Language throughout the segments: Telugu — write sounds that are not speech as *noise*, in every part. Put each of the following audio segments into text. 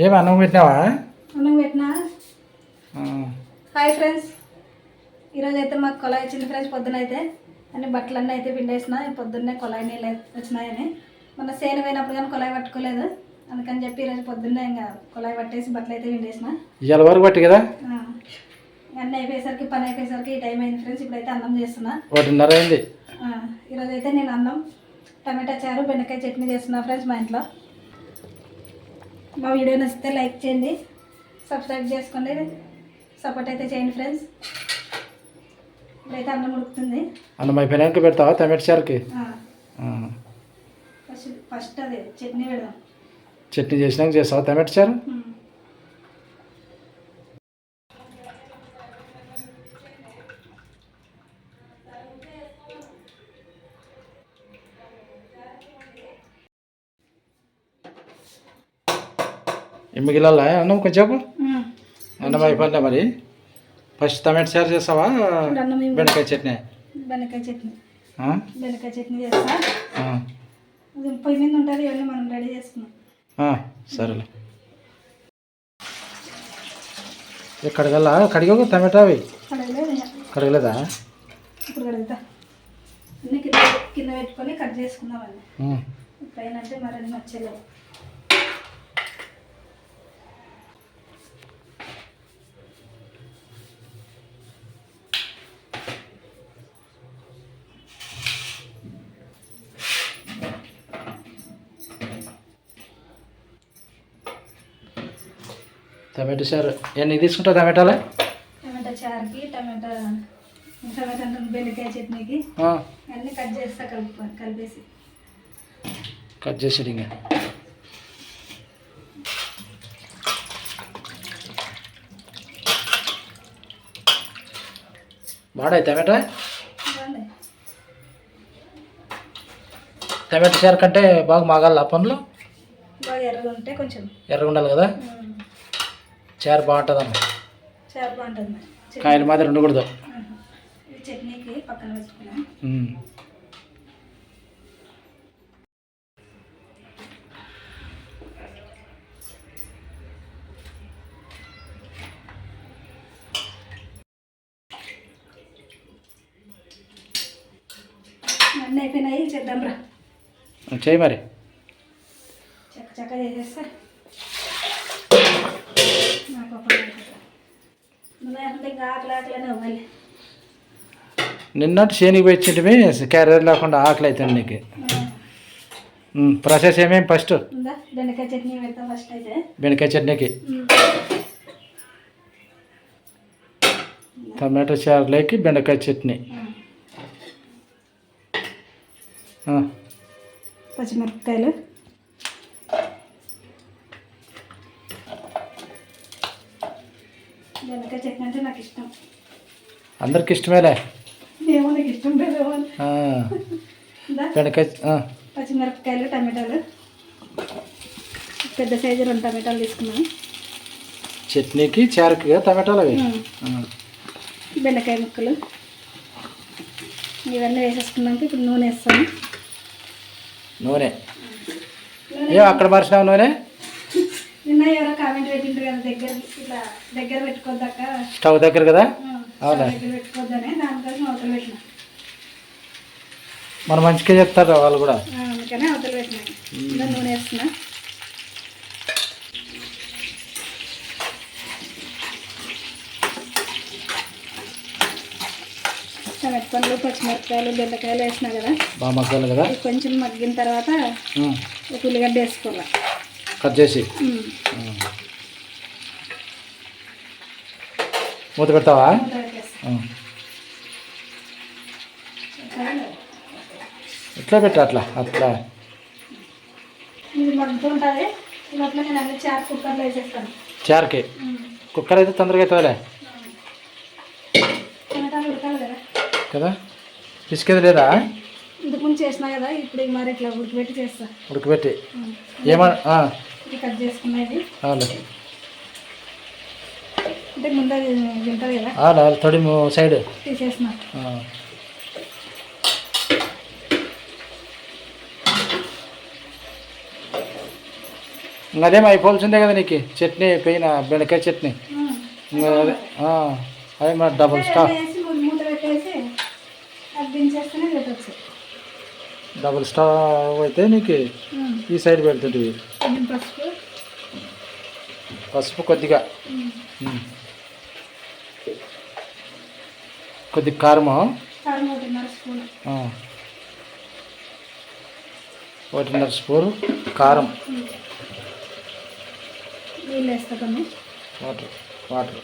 ఏమి అన్నం పెట్టినావా? అన్నం పెట్టినా? హాయ్ ఫ్రెండ్స్ ఈరోజు అయితే మాకు కొలాయి వచ్చింది ఫ్రెండ్స్ పొద్దున అయితే అన్ని బట్టలన్నీ అయితే పిండేసిన పొద్దున్నే కొలాయి నీళ్ళు వచ్చినాయని. మొన్న సేను పోయినప్పుడు కానీ కొలాయి పట్టుకోలేదు. అందుకని చెప్పి ఈరోజు పొద్దున్నే ఇంకా కొలాయి పట్టేసి బట్టలు అయితే పిండేసిన. ఇవాళ వరకు పట్టి కదా? అన్నీ అయిపోయేసరికి పని అయిపోయేసరికి ఈ టైం అయింది ఫ్రెండ్స్ ఇప్పుడైతే అన్నం చేస్తున్నా. ఒకటిన్నర అయింది. ఆ, ఈరోజు అయితే నేను అన్నం టమాటా చారు బెండకాయ చట్నీ చేస్తున్నా ఫ్రెండ్స్ మా ఇంట్లో. మా వీడియో నచ్చితే లైక్ చేయండి సబ్స్క్రైబ్ చేసుకోండి సపోర్ట్ అయితే చేయండి ఫ్రెండ్స్. ఇప్పుడైతే అన్నం ఉడుకుతుంది. అన్నం అయిపోయినాక పెడతావా టమాటా చారుకి? ఫస్ట్ ఫస్ట్ అదే చట్నీ పెడదాం. చట్నీ చేసినాక చేస్తావా టమాటా చారు? మిగిలాలా? అన్నం కొంచెం ఉమ్. అన్నం అయిపోయిందా మరి? ఫస్ట్ టమాటా చారు చేస్తావా? బెండకాయ చట్నీ? బెండకాయ చట్నీ? బెండకాయ చట్నీ చేస్తా. పొయ్యి మీద ఉంటుంది ఇవన్నీ మనం రెడీ చేసుకున్నాం సరేలే. ఎక్కడికల్లా కడిగో టమాటా అవి? కడగలేదు? ఇప్పుడు కడుగుతా. కింద పెట్టుకొని కట్ ఉమ్. పైన అంటే మరన్నీ నచ్చలేవు టమాటా చారు. ఎన్ని తీసుకుంటావు టమాటాలే? టమాటా చారుకి టమాటా బెండకాయ చట్నీకి. అన్నీ కట్ చేస్తా కలుపు కలిపేసి. కట్ చేసి ఇంకా. బాడాయి టమాటా? టమాటా చారు కంటే బాగా మాగాల పనులు బాగా ఎర్రగా ఉంటే కొంచెం. ఎర్రగా ఉండాలి కదా? చారు బాగుంటుంది చారు బాగుంటుంది కాయలు మాదిరి ఉండకూడదు. చట్నీకి పక్కన పెట్టుకున్నాం. అన్నీ అయిపోయినాయి చేద్దాం రా చేయి మరి చక్క చక్క చేసేస్తా నాకు ఒక పని అయిపోతుంది. నువ్వు అంతే ఇంకా ఆకలి ఆకలినే ఇవ్వాలి నిన్నటి శేనికి పోయి ఇచ్చింటివి క్యారియర్ లేకుండా ఆకలి అవుతుంది నీకు. ప్రాసెస్ ఏమేమి ఫస్ట్? బెండకాయ చట్నీ పెడతాం ఫస్ట్ అయితే. బెండకాయ చట్నీకి. టమాటో చారులోకి బెండకాయ చట్నీ. పచ్చిమిరపకాయలు. బెండకాయ చట్నీ అంటే నాకు ఇష్టం. అందరికి ఇష్టమేలే ఏమో నాకు ఇష్టం లేదేమో అని. ఆ, ఉందా బెండకాయ ఆ, పచ్చిమిరపకాయలు టమాటాలు. పెద్ద సైజు రెండు టమాటాలు తీసుకున్నాను. చట్నీకి చారుకి టమాటాలు అవి? బెండకాయ ముక్కలు. ఇవన్నీ వేసేసుకున్నాక ఇప్పుడు నూనె వేస్తాను. నూనె. ఏం అక్కడ మర్చినావు నూనె? నిన్న ఎవరో కామెంట్ పెట్టిండ్రు కదా దగ్గర ఇట్లా దగ్గర పెట్టుకోద్దాక. స్టవ్ దగ్గర కదా? అవునా? దగ్గర పెట్టుకోవద్దని దానికోసం అవతల పెట్టిన. మన మంచిగా చెప్తారు వాళ్ళు కూడా. అందుకని అవతల పెట్టిన. నూనె వేస్తున్నా. టమాటా పండ్లు పచ్చిమిరపకాయలు బెండకాయలు వేసినా కదా. బాగా మగ్గాలి కదా? కొంచెం మగ్గిన తర్వాత ఒక ఉల్లిగడ్డ వేసుకోవాలి? కట్ చేసి. మూత పెడతావా. ఎట్లా పెట్టా అట్లా అట్లా. చారుకి? కుక్కర్ అయితే తొందరగా అవుతుందిలే కదా. కదా? పిసికేది లేదా? చేసినా కదా ఇప్పుడు మరి ఇట్లా ఉడకబెట్టి చేస్తా. ఉడకబెట్టి కట్ అవును ముందు ఉంటుంది కదా. తొడి సైడ్. తీసేసిన. అదేం అయిపోవాల్సిందే కదా నీకు? చట్నీ పోయిన బెండకాయ చట్నీ. అదే అదే మరి డబుల్ స్టార్ డబుల్ స్టార్ అయితే నీకు ఈ సైడ్ కొంచెం పసుపు. కొద్దిగా. కొద్దిగా కారము. ఒకటిన్నర స్పూన్ కారం. కొన్ని వాటర్ వాటర్.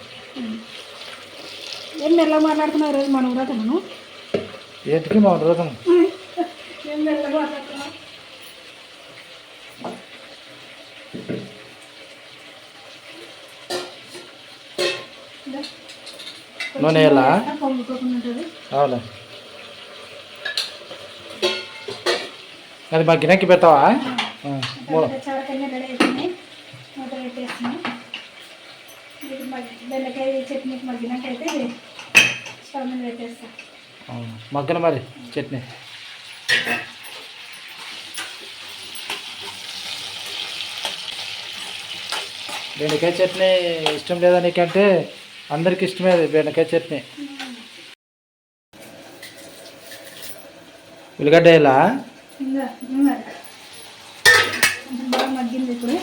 ఏం మెల్లగా మాట్లాడుతున్నావు ఈరోజు మన వ్రతమును ఏంటికి మా రోజు *laughs* ఏం మెల్లగా మాట్లాడుతున్నావు? ఇదా. నూనె ఉంటుంది. అవునా? అది మా గిన్నెకి పెడతావా మూల చారకన్నీ రెడీ అవుతున్నాయి మూత పెట్టేస్తున్నాయి ఇది మగ్గి బెండకాయ చట్నీకి మగ్గినాకైతే ఇది స్టవ్ మీద పెట్టేస్తాం. ఆ, మగ్గన మరి చట్నీ. బెండకాయ చట్నీ ఇష్టం లేదా నీకంటే అందరికి ఇష్టమే బెండకాయ చట్నీ. ఉల్లిగడ్డ ఇప్పుడు.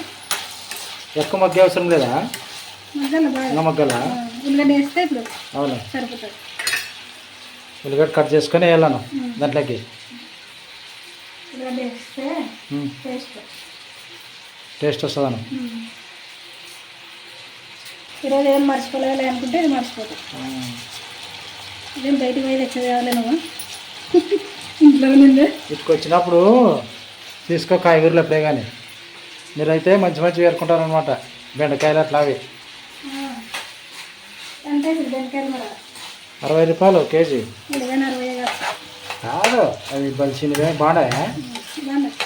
ఎక్కువ మగ్గే అవసరం లేదా? మగ్గాల ఉల్లిగడ్డ వేస్తే ఇప్పుడు అవునా? సరిపోతుంది. ఉల్లిగడ్డ కట్ చేసుకొని వేయాలను దాంట్లోకి. ఉల్లిగడ్డ వేస్తే ఉమ్, టేస్ట్. టేస్ట్ వస్తుందను. ఈరోజు ఏం మర్చిపోలేదు అనుకుంటే ఇది మర్చిపోతాం. ఇదేం బయటికి పోయి తెచ్చేది కావాలి నువ్వు. ఇంట్లో నుండి. తీసుకో కాయగూరలు ఎప్పుడే కానీ మీరైతే మంచి మంచి వేరుకుంటారనమాట బెండకాయలు అట్లా బెండకాయలు అరవై రూపాయలు కేజీ. ఇదిగానే అరవై కాదు అవి బలిసినవే బాగున్నాయా? గంటసేపు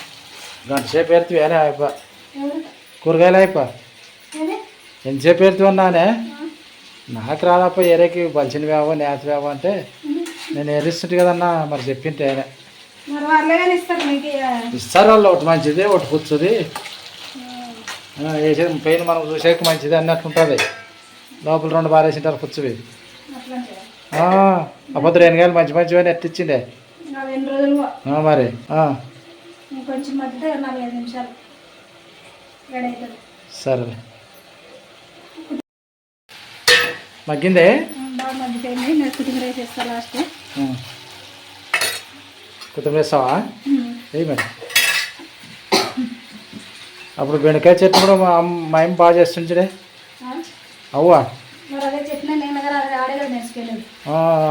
గంట సేపు ఎడుతుంది అనే కూరగాయలు అయిపో ఎంతసేపు ఎడుతు అన్నానే నాకు రాదప్ప ఏరేకి బలిసినవేవో నేతవేవో అంటే నేను ఎరుస్తుంటే కదన్నా మరి చెప్పింటే ఆయన. ఇస్తారు వాళ్ళు ఒకటి మంచిది ఒకటి పుచ్చుది. వేసేది పైన మనం చూసేకి మంచిది అన్నట్టుంటుంది లోపల రెండు బారేసింటారు పుచ్చువి అట్లాంటివా? అబద్ధం ఎనగాయలు మంచి మంచివి అని ఎట్టిచ్చిండే ఇంకా రెండు రోజులు పో. ఆ, మరి రెడీ సరే మగ్గిందే? కొత్తిమీర వేస్తావా? ఏ మరి. అప్పుడు బెండకాయ చెట్టు కూడా మా అమ్మ మా అమ్మ బాగా చేస్తుండే అవ్వా.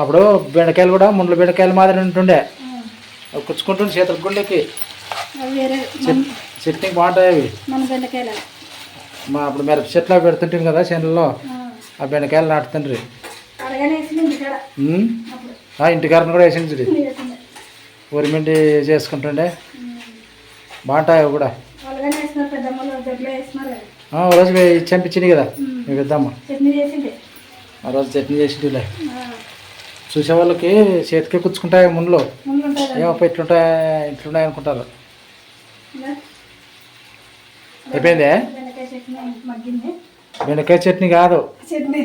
అప్పుడు బెండకాయలు కూడా ముండ్ల బెండకాయలు మాదిరి ఉంటుండే. కుచ్చుకుంటుండే చేతుల గుండెకి. చట్నీ బాగుంటాయి అవి. మా అప్పుడు మిరప చెట్లు పెడుతుంటాం కదా చేనుల్లో ఆ, బెండకాయలు నాటుతుండ్రి. ఇంటికారని కూడా. వేసింది ఊరిమిండి చేసుకుంటుండే. బాగుంటాయి అవి కూడా. రోజు చంపించింది కదా. ఉమ్. మీ పెద్దమ్మ చట్నీ చేసింది ఆ రోజు చట్నీ చేసిందిలే ఆ, చూసే వాళ్ళకి చేతికి కుచ్చుకుంటాయి ముందులో. ఏమో ఇట్లుంటాయి ఇట్లున్నాయి అనుకుంటారు. అయిపోయిందే? బెండకాయ చట్నీ కాదు. చట్నీ.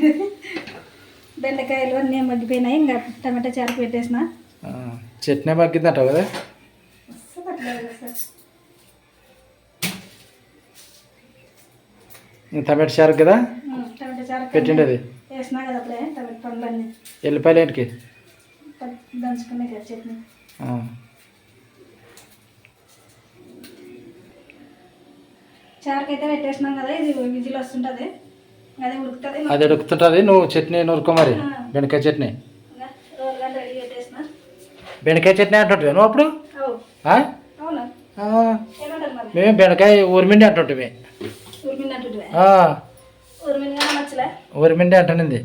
బెండకాయలు అన్నీ మగ్గిపోయినాయి ఇంకా టమాటా చారు పెట్టేసిన. చట్నీ మగ్గిందంటావు కదా. టమాటా చారు కదా? టమాటా పండ్లన్నీ. ఎల్లిపాయలు ఏంటికి? పెట్టేసినాం కదా ఇది విజిల్ వస్తుంటుంది. అదే ఉడుకుతుంది అది ఉడుకుతుంటుంది నువ్వు చట్నీ నూరుకో మరి బెండకాయ చట్నీ. బెండకాయ చట్నీ అంటుంటివి నువ్వు అప్పుడు? మేము బెండకాయ ఊరిమిండి అంటుంటివి ఉరిమిండి అంటుంటివే ఆ, ఉరిమిండి కానీ నచ్చలే ఊరిమిండి అంటునింది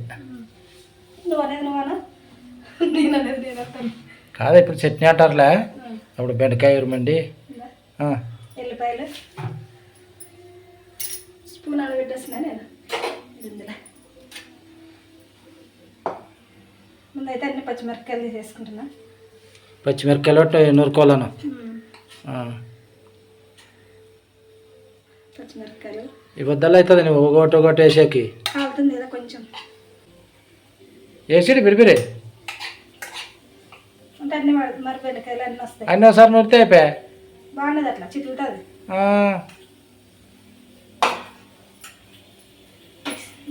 కాదు ఇప్పుడు చట్నీ అంటారులే అప్పుడు బెండకాయ ఆ, ఎల్లిపాయలు స్పూన్ నేను ముందైతే అన్ని పచ్చిమిరపకాయలు తీసేసుకుంటున్నా పచ్చిమిరపకాయలు ఒకటి నూరుకోవాలను పచ్చిమిరపకాయలు ఈ బద్దలు అవుతుంది నువ్వు ఒకటి ఒకటి వేసేకి. అవుతుంది కదా కొంచెం. వేసేది బిరిబిరి. అంటే అన్ని మరి- అన్నీ వస్తాయి. అన్నీ ఒకసారి నూరితే అయిపోయా? బాగుండదు అట్లా చిట్లుతుంది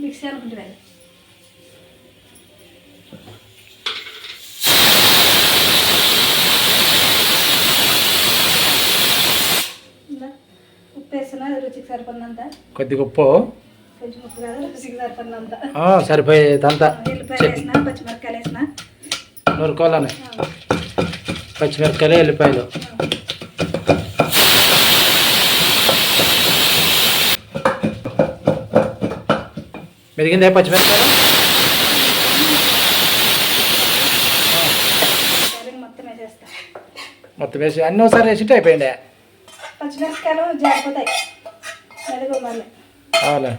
మిక్సీ అనుకుంటుంది అది ఇంకా ఉప్పు వేస్తున్నా రుచికి సరిపడినంత. కొద్దిగా ఉప్పు. కొంచెం ఉప్పు కాదు రుచికి సరిపడినంత. సరిపోయేదంతా ఎల్లిపాయలు వేసిన పచ్చిమిరపకాయలు వేసిన. నూరుకోవాలని. పచ్చిమిరపకాయలు ఎల్లిపాయలు. మెరిగిందే పచ్చిమిరపకాయలు? మొత్తం వేసి అన్నీ ఒకసారి వేసింటే అయిపోయిండే పచ్చిమిరపకాయలు జారిపోతాయి. మెరుగు మళ్ళీ. అవులే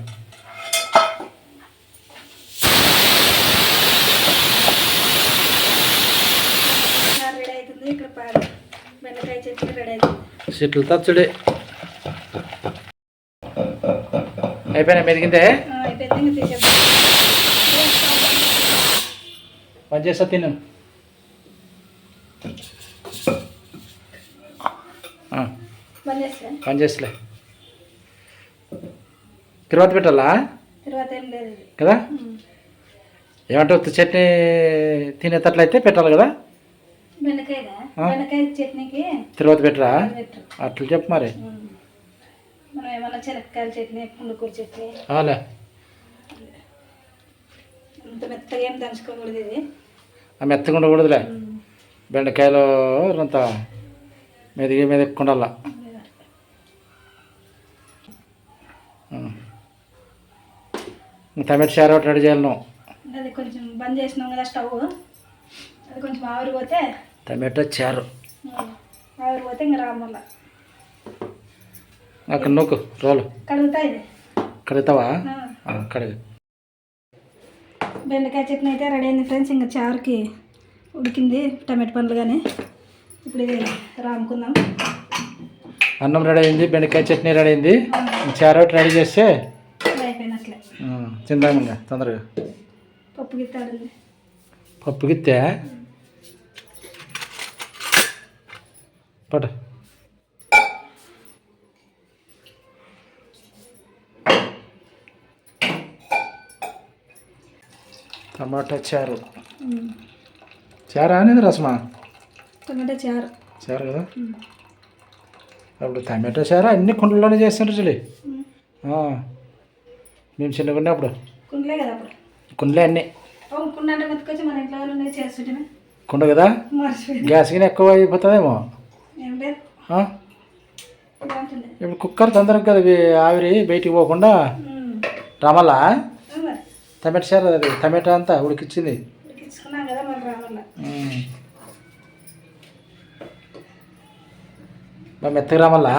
రెడీ అవుతుంది. ఇక్కడ పాలు బెండకాయ చట్నీ రెడీ అవుతుంది. చెట్లు తచ్చుడే. అయిపోయినా? మెరిగిందే అయిపోయింది. ఇంకా తీసేద్దాం. చేస్తా తిను ఆ, పని చేస్తలే. తర్వాత పెట్టాలా? కదా. ఏమంటే ఉత్త చట్నీ తినేటట్లయితే పెట్టాలి కదా? తర్వాత పెట్టరా? అట్లా చెప్పు మరి. అంత మెత్తగా ఉండకూడదులే. బెండకాయలు అంత మెదిగి మెదక్కుండాల టమాటో చారు ఒకటి రెడీ చేయాలి నువ్వు. అది కొంచెం బంద్ చేసినాం కదా స్టవ్. అది కొంచెం ఆవిరిపోతే టమాటో చారు. ఆవిరిపోతే ఇంకా రాము మళ్ళా. అక్కడ నూకు రోలు. కడుగుతా ఇది. కడుగుతావా? కడుగు. బెండకాయ చట్నీ అయితే రెడీ అయింది ఫ్రెండ్స్. ఇంకా చారుకి ఉడికింది టమాటో పండ్లు కానీ ఇప్పుడు ఇది రాముకుందాం. అన్నం రెడీ అయింది బెండకాయ చట్నీ రెడీ అయింది. చారు ఒకటి రెడీ చేస్తే ఇది అయిపోయినట్లే ఆ, తిందాం ఇంకా తొందరగా. పప్పు గిత్తాడుంది పప్పు గిత్తే? పట్టు. టమాటా చారు. చారా అనేది రసమా? టమాటా చారు. చారు కదా. అప్పుడు టమాటో చారు అన్ని చూడు. ఉమ్. ఆ. మేము చిన్నగా ఉన్నప్పుడు. కుండలే కదా అప్పుడు? కుండలే అన్నీ. కుండ అంటే మెతుకొచ్చి మన ఇంట్లో ఉన్నాయి చేస్తుంటే కుండ కదా? గ్యాస్ గిన్నె ఎక్కువ అయిపోతుందేమో? ఇప్పుడు కుక్కర్ తొందరగా కదా ఆవిరి బయటికి పోకుండా. రమలా? టమాటా చారు అది? టమాటా అంతా ఉడికిచ్చింది. మెత్తగా రామల్లా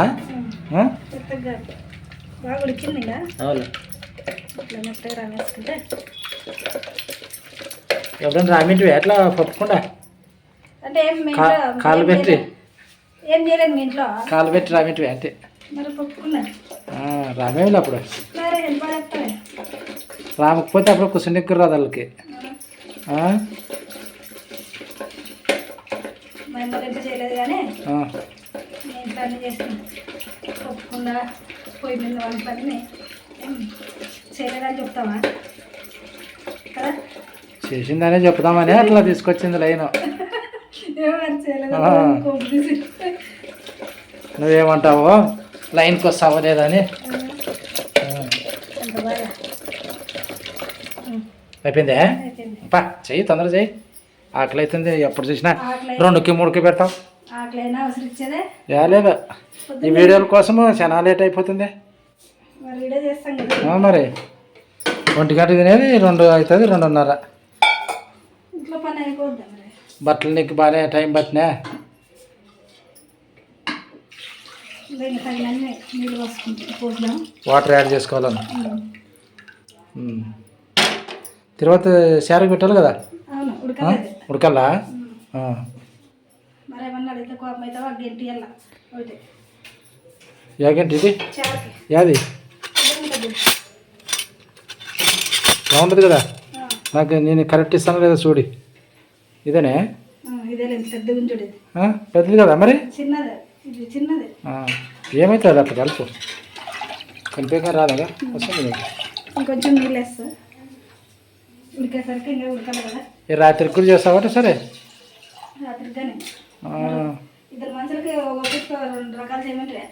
బాగా ఉడికింది అవును. ఇట్లా మెత్తగా రామేసుకుంటే ఎప్పుడైనా రామింటివి ఎట్లా పప్పుకుండా? అంటే ఏం మీ కా- ఇంట్లో కాలు పెట్టి. ఏం చేయలేదు మీ ఇంట్లో? కాలు పెట్టి రామింటివి అంతే. మరి రామేమిలే అప్పుడు? బాగా చెప్తావే రామకపోతే అప్పుడు కుసండిక్కురు రాదు వాళ్ళకి. చేయలేదు కానీ చేస్తాను పొయ్యి మీద వాళ్ళ పని చేయలేదని చెప్తావా కదా? చేసిందనే చెప్దామని అట్లా తీసుకొచ్చింది లైన్. నువ్వేమంటావో? లైన్కి వస్తావో లేదని. ఆ. అంత బాగా ఉం. అయిపోయిందే? పా చెయ్యి తొందర చెయ్యి. ఆకలి అవుతుంది ఎప్పుడు చూసినా రెండుకి మూడుకి పెడతాం ఆకలైనా అవసరం ఇచ్చేదే? లేదు. ఈ వీడియోల కోసము చాలా లేట్ అయిపోతుంది. మరి ఒంటి గంట తినేది రెండు అవుతుంది రెండున్నర. బట్టలు నీకు బాగానే టైం పట్టినా? వాటర్ యాడ్ చేసుకోవాలని ఉం. ఉమ్. తర్వాత శారీ పెట్టాలి కదా? ఉడకల్లా యాగంటి ఇది? యాది? బాగుంటుంది కదా? నాకు నేను కరెక్ట్ ఇస్తాను లేదా చూడి. ఇదేనే? పెద్దది కదా మరి? ఏమవుతుంది అట్లా కలుపు. కలిపేక రాదా వస్తుంది. ఇంకొంచెం నీళ్ళు వేస్తా. ఉడికేసరికి ఇంకా ఉడకాలి కదా. రాత్రి కూడా చేస్తావట సరే? రాత్రిగానే. ఇద్దరు మనుషులకి ఒక్కొక్క రెండు రకాలు చేయమంటే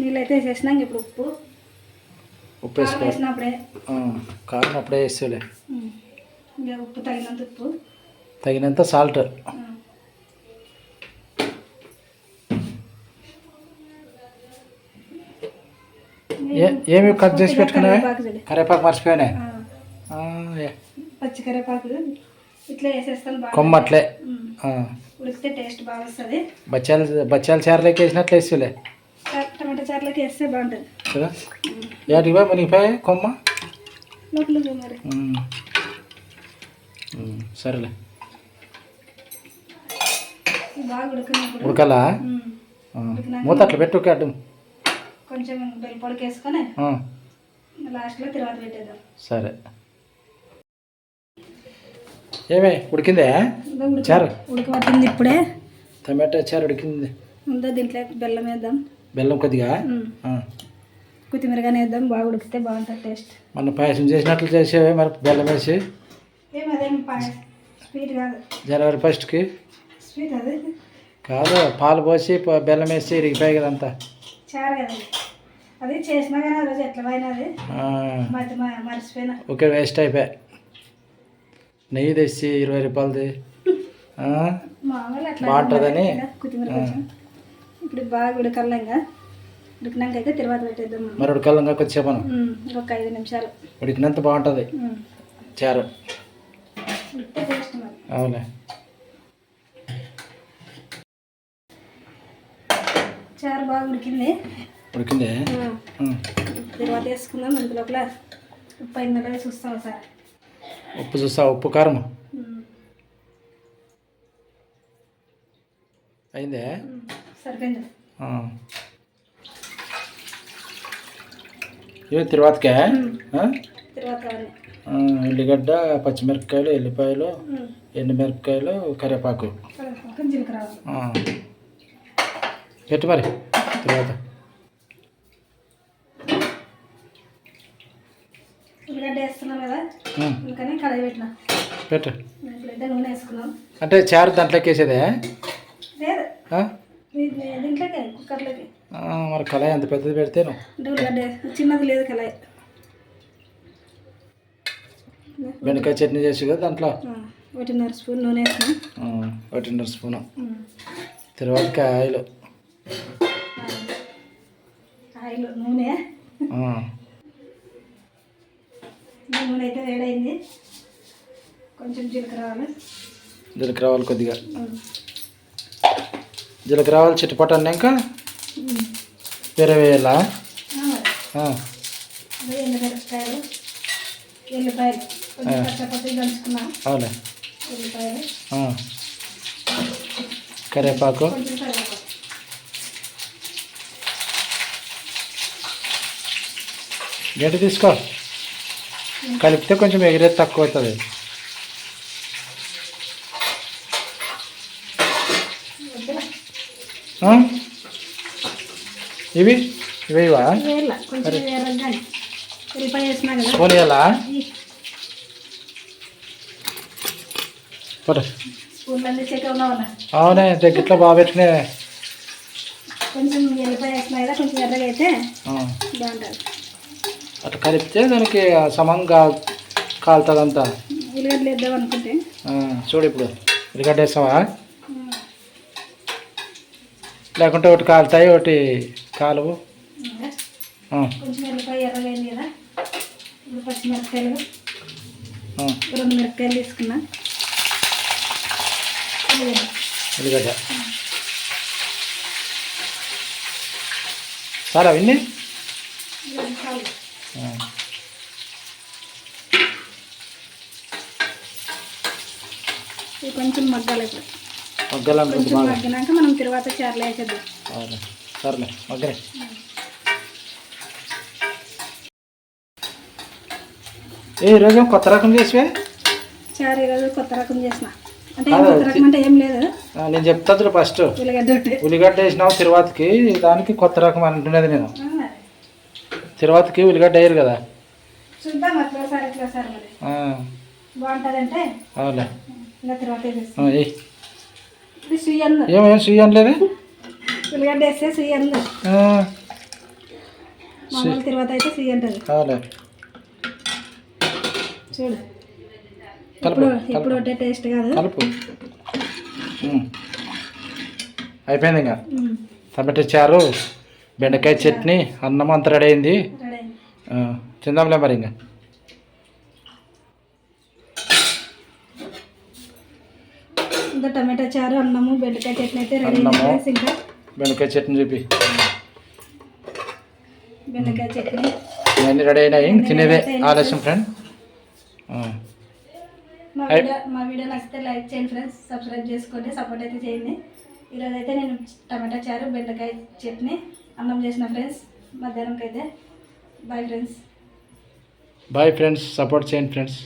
నీళ్ళు అయితే వేసేసినాక ఇప్పుడు ఉప్పు. ఉప్పు వేసినప్పుడే కారం అప్పుడే. వేసేలే. ఇంకా ఉప్పు తగినంత ఉప్పు. తగినంత సాల్ట్. ఏమి కట్ చేసి పెట్టుకున్నావే. కరేపాకు మర్చిపోయానే. పచ్చి కరివేపాకు ఇట్లా వేసేస్తాను కొమ్మ అట్లే ఉడికితే టేస్ట్ బాగా వస్తుంది. బచ్చాలు బచ్చాల చారులోకి వేసినట్లు వేసేలే టమాటా చారులోకి వేస్తే బాగుంటుంది. కదా ఏటికి పోయి మునిగిపోయి కొమ్మ? లోపల మరి. సరేలే. ఉడకలా? మూత అట్లా పెట్టు అడ్డు కొంచెం బెల్లి పొడికి వేసుకొని లాస్ట్లో తర్వాత పెట్టేద్దాం. సరే. ఏమే ఉడికిందే. చారు. ఉడకబట్టింది ఇప్పుడే. టమాటా చారు ఉడికింది. ముందు దీంట్లో బెల్లం వేద్దాం. బెల్లం కొద్దిగా? కొత్తిమీరగానే వేద్దాం బాగా ఉడికితే బాగుంటుంది టేస్ట్. పాయసం చేసినట్లు చేసేవే మరి బెల్లం వేసి? జనవరి ఫస్ట్కి? కాదు పాలు పోసి బెల్లం వేసి ఇరిగిపోయి కదంతా. అది. చేసినా కానీ రోజు ఎట్లా పోయినది మర్చిపోయినా. ఓకే వేస్ట్ అయిపోయా నెయ్యి తెచ్చి ఇరవై రూపాయలది. బాగుంటుందని? కొంచెం ఇప్పుడు బాగా ఉడకల్లా ఇంకా ఉడికినాక అయితే తర్వాత పెట్టేద్దాం మనం. మరి ఉడకాలంగా కొద్దిసేపు ఉమ్, ఇంకొక ఐదు నిమిషాలు. ఉడికినంత బాగుంటుంది. చారు. అవులే చారు బాగా ఉడికింది. ఉడికిందే. తర్వాత వేసుకుందాం ఇంత లోపల. ఉప్పు అయిన చూస్తాం ఒకసారి. ఉప్పు చూస్తా ఉప్పు కారం అయిందే? సరిపోయింది. ఇవి తిరువాతకే ఉల్లిగడ్డ పచ్చిమిరపకాయలు ఎల్లిపాయలు ఎండుమిరపకాయలు కరివేపాకు. పెట్టు మరి. తర్వాత. పెట్టు. అంటే చారు దాంట్లోకి వేసేదే? దీంట్లోకి కుక్కర్లోకి. ఆ, మరి కళాయి అంత పెద్దది పెడితే చిన్నది లేదు కళాయి. బెండకాయ చట్నీ చేసి కదా దాంట్లో? ఒకటిన్నర స్పూన్ నూనె ఒకటిన్నర స్పూను. తర్వాత ఆయిల్ ఆయిల్ నూనె. నూనె అయితే వేడైంది. కొంచెం జీలకర్ర జీలకర్ర కొద్దిగా. ఉమ్, జీలకర్ర ఆవాలు చిట్టుపట్టు అన్నాక. వేరే వేయాలా? ఆ. కరివేపాకు గట్టి తీసుకో. కలిపితే కొంచెం ఎగిరేది తక్కువ అవుతుంది వద్దులే. ఆ? ఇవి? ఇవి ఇవా వేయాల స్పూన్ ఉన్నావన్నా అవునే దగ్గరలో బాగా పెట్టుకునే. కొంచెం ఎల్లిపాయ వేసినా కదా కొంచెం ఎర్రగా అయితే. బాగుంటుంది. అట్లా కలిపితే దానికి సమంగా కాలుతుంది అంతా ఉల్లిగడ్డలు వేద్దాం అనుకుంటే. ఆ, చూడు ఇప్పుడు. ఉల్లిగడ్డ వేస్తావా? లేకుంటే ఒకటి కాలుతాయి ఒకటి కాలువు. కొంచెం ఎల్లిపాయ ఎర్రగా అయింది కదా ఇప్పుడు పచ్చిమిరపకాయలు. ఆ, రెండు మిరపకాయలు తీసుకున్నా. ఉల్లిగడ్డ. ఉల్లిగడ్డ. చాలా అవన్నీ? ఉల్లిగడ్డ చాలు. ఆ. ఇది కొంచెం మగ్గాలి ఇప్పుడు. మగ్గినాక మనం తర్వాత సర్లే మగ్గరే ఏ ఈరోజు కొత్త రకం చేసివే? ఈరోజు కొత్త రకం చేసిన. ఏం లేదు. నేను చెప్తాను ఫస్ట్. ఉల్లిగడ్డ వేసినావు తర్వాతకి దానికి కొత్త రకం అంటున్నది నేను. తిరువాతికి ఉల్లిగడ్డ వేయరు కదా. చూద్దాం బాగుంటుందంటే? ఇది సుయ్యందు ఏమేం సుయ్యలేదు ఉల్లిగడ్డ వేస్తే సుయ్యందు మామూలు తర్వాత అయితే చూడు. కలుపు ఇప్పుడు ఇప్పుడు ఒకటే టేస్ట్ కాదు. కలుపు. ఉమ్. అయిపోయింది ఇంకా. టమాటా చారు బెండకాయ చట్నీ అన్నం అంత రెడీ అయింది. తిందాంలే మరి ఇంకా. ఇంకా టమాటా చారు అన్నము బెండకాయ చట్నీ అయితే రెడీ. ఫ్రెండ్స్ ఇంకా. బెండకాయ చట్నీ చూపి. బెండకాయ చట్నీ. ఇవన్నీ రెడీ అయినాయి. తినేదే ఆలస్యం ఫ్రెండ్ మా. వీడియో మా వీడియో నచ్చితే లైక్ చేయండి ఫ్రెండ్స్ సబ్స్క్రైబ్ చేసుకోండి సపోర్ట్ అయితే చేయండి. ఈరోజు అయితే నేను టమాటా చారు బెండకాయ చట్నీ అన్నం చేసిన ఫ్రెండ్స్ మధ్యాహ్నంకి అయితే bye friends bye friends support చేయండి ఫ్రెండ్స్